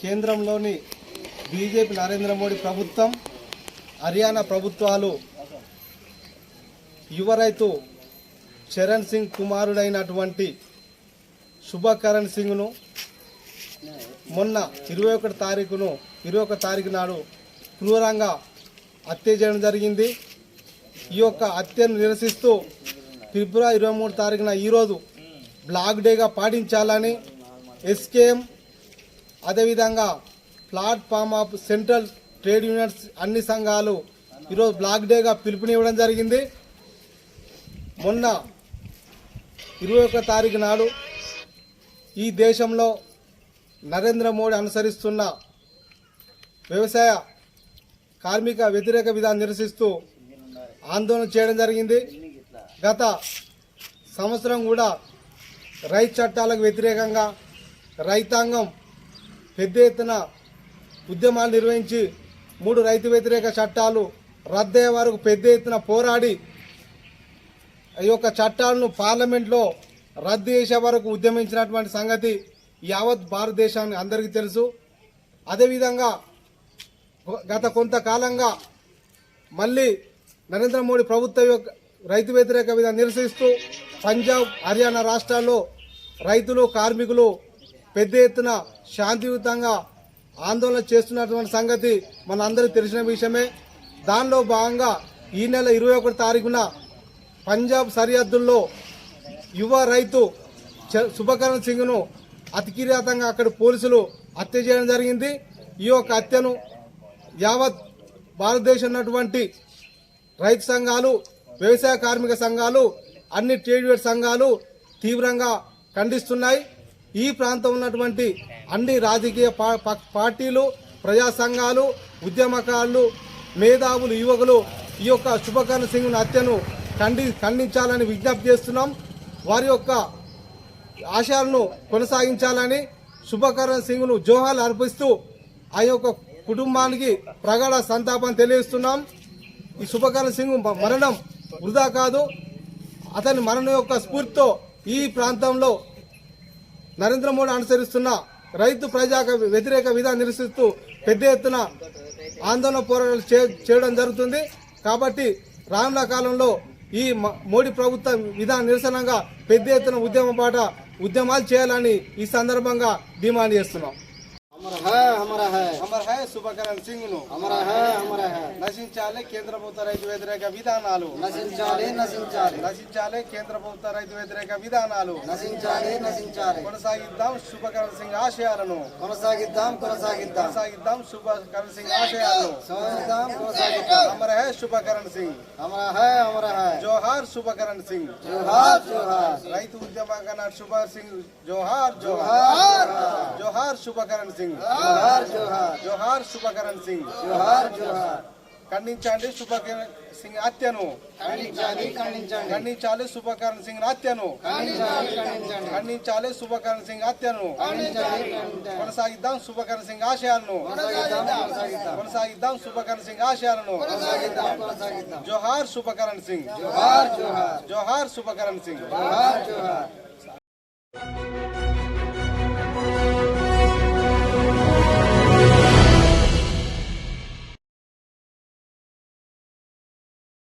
కేంద్రంలోని బీజేపీ నరేంద్ర మోడీ ప్రభుత్వం హర్యానా ప్రభుత్వాలు యువ రైతు చరణ్ సింగ్ కుమారుడైనటువంటి శుభకరణ్ సింగ్ను మొన్న ఇరవై ఒకటి తారీఖును ఇరవై ఒక తారీఖు నాడు క్రూరంగా హత్య చేయడం జరిగింది. ఈ యొక్క హత్యను నిరసిస్తూ ఫిబ్రవరి ఇరవై మూడు తారీఖున ఈరోజు బ్లాక్ డేగా పాటించాలని ఎస్కేఎం అదేవిధంగా platform of central trade unions అన్ని సంఘాలు ఈరోజు బ్లాక్ డేగా పిలుపునివ్వడం జరిగింది. మొన్న ఇరవై ఒక తారీఖు నాడు ఈ దేశంలో నరేంద్ర మోడీ అనుసరిస్తున్న వ్యవసాయ కార్మిక వ్యతిరేక విధానం నిరసిస్తూ ఆందోళన చేయడం జరిగింది. గత సంవత్సరం కూడా రైతు చట్టాలకు వ్యతిరేకంగా రైతాంగం పెద్ద ఎత్తున ఉద్యమాలు నిర్వహించి మూడు రైతు వ్యతిరేక చట్టాలు రద్దయ్యే వరకు పెద్ద ఎత్తున పోరాడి ఈ యొక్క చట్టాలను పార్లమెంట్లో రద్దు చేసే వరకు ఉద్యమించినటువంటి సంగతి యావత్ భారతదేశానికి అందరికీ తెలుసు. అదేవిధంగా గత కొంతకాలంగా మళ్ళీ నరేంద్ర మోడీ ప్రభుత్వం యొక్క రైతు వ్యతిరేక విధానం నిరసిస్తూ పంజాబ్ హర్యానా రాష్ట్రాల్లో రైతులు కార్మికులు పెద్ద ఎత్తున శాంతియుతంగా ఆందోళన చేస్తున్నటువంటి సంగతి మన తెలిసిన విషయమే. దానిలో భాగంగా ఈ నెల ఇరవై ఒకటి తారీఖున పంజాబ్ సరిహద్దుల్లో యువ రైతు శుభకరణ్ సింగ్ను అతికిరాతంగా అక్కడ పోలీసులు హత్య చేయడం జరిగింది. ఈ యొక్క హత్యను యావత్ భారతదేశం ఉన్నటువంటి రైతు సంఘాలు వ్యవసాయ కార్మిక సంఘాలు అన్ని ట్రేడ్ యూనియన్ సంఘాలు తీవ్రంగా ఖండిస్తున్నాయి. ఈ ప్రాంతం ఉన్నటువంటి అన్ని రాజకీయ పార్టీలు ప్రజా సంఘాలు ఉద్యమకారులు మేధావులు యువకులు ఈ యొక్క శుభకర్ణ సింగ్ హత్యను ఖండి ఖండించాలని విజ్ఞప్తి చేస్తున్నాం. వారి యొక్క ఆశయాలను కొనసాగించాలని శుభకరణ సింగ్ను జోహాలు అర్పిస్తూ ఆ యొక్క కుటుంబానికి ప్రగాఢ సంతాపం తెలియజేస్తున్నాం. ఈ శుభకరణ సింగ్ మరణం వృధా కాదు. అతని మరణం యొక్క స్ఫూర్తితో ఈ ప్రాంతంలో నరేంద్ర మోడీ అనుసరిస్తున్న రైతు ప్రజా వ్యతిరేక విధానం నిరసిస్తూ పెద్ద ఎత్తున ఆందోళన పోరాటాలు చేయడం జరుగుతుంది. కాబట్టి రానున్న కాలంలో ఈ మ- మోడీ ప్రభుత్వ విధాన నిరసనగా పెద్ద ఎత్తున ఉద్యమ పాట ఉద్యమాలు చేయాలని ఈ సందర్భంగా డిమాండ్ చేస్తున్నాం. శుభకరణ్ సింగ్ను నశించాలి కేంద్ర ప్రభుత్వ రైతు వ్యతిరేక విధానాలు. నశించాలి నశించాలి. నశించాలి కేంద్ర ప్రభుత్వ రైతు వ్యతిరేక విధానాలు. నశించాలి నశించాలి. కొనసాగిద్దాం శుభకరణ్ సింగ్ ఆశయాలను. కొనసాగిద్దాం కొనసాగిద్దాం. కొనసాగిద్దాం శుభకరణ్ సింగ్ ఆశయాలను. కొనసాగిద్దాం కొనసాగిద్దాం. అమర్ హై శుభకరణ్ సింగ్. అమర హై అమర హై జోహార్ శుభకరణ్ సింగ్ జోహార్ జోహార్ రైతు ఉద్యమకరణ శుభ సింగ్ జోహార్ జోహార్ జోహార్ శుభకరణ్ సింగ్ జోహార్ జోహార్ జోహార్ శుభకరణ్ సింగ్ జోహార్ జోహార్ ఖండించండి శుభకరణ్ సింగ్ హత్యను. ఖండించాలి శుభకరణ్ సింగ్ హత్యను. ఖండించాలి శుభకరణ్ సింగ్ హత్యను. కొనసాగిద్దాం శుభకరణ్ సింగ్ ఆశయాలను. కొనసాగిద్దాం శుభకరణ్ సింగ్ ఆశయాలను. జోహార్ శుభకరణ్ సింగ్. జోహార్ శుభకరణ్ సింగ్. జోహార్ జోహార్.